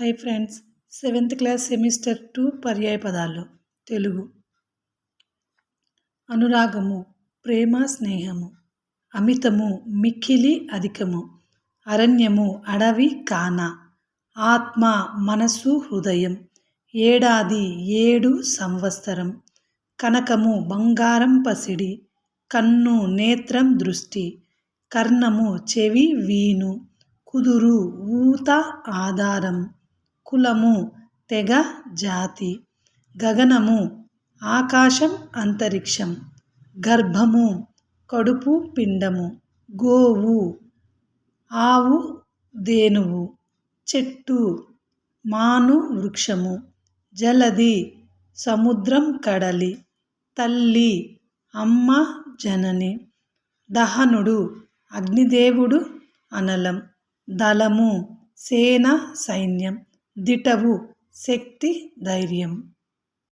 Hi friends. Seventh class semester two పర్యాయ పదాలు. తెలుగు. అనురాగము ప్రేమ స్నేహము. అమితము మిక్కిలి అధికము. అరణ్యము అడవి కాన. ఆత్మ మనసు హృదయం. ఏడాది ఏడు సంవత్సరం. కనకము బంగారం పసిడి. కన్ను నేత్రం దృష్టి. కర్ణము చెవి వీణు. కుదురు ఊత ఆధారం. కులము తెగ జాతి గగనము ఆకాశం అంతరిక్షం గర్భము కడుపు పిండము గోవు ఆవు దేనువు చెట్టు మాను వృక్షము జలది సముద్రం కడలి తల్లి అమ్మ జనని దహనుడు అగ్నిదేవుడు అనలం దళము సేన సైన్యం దిటవు శక్తి ధైర్యం.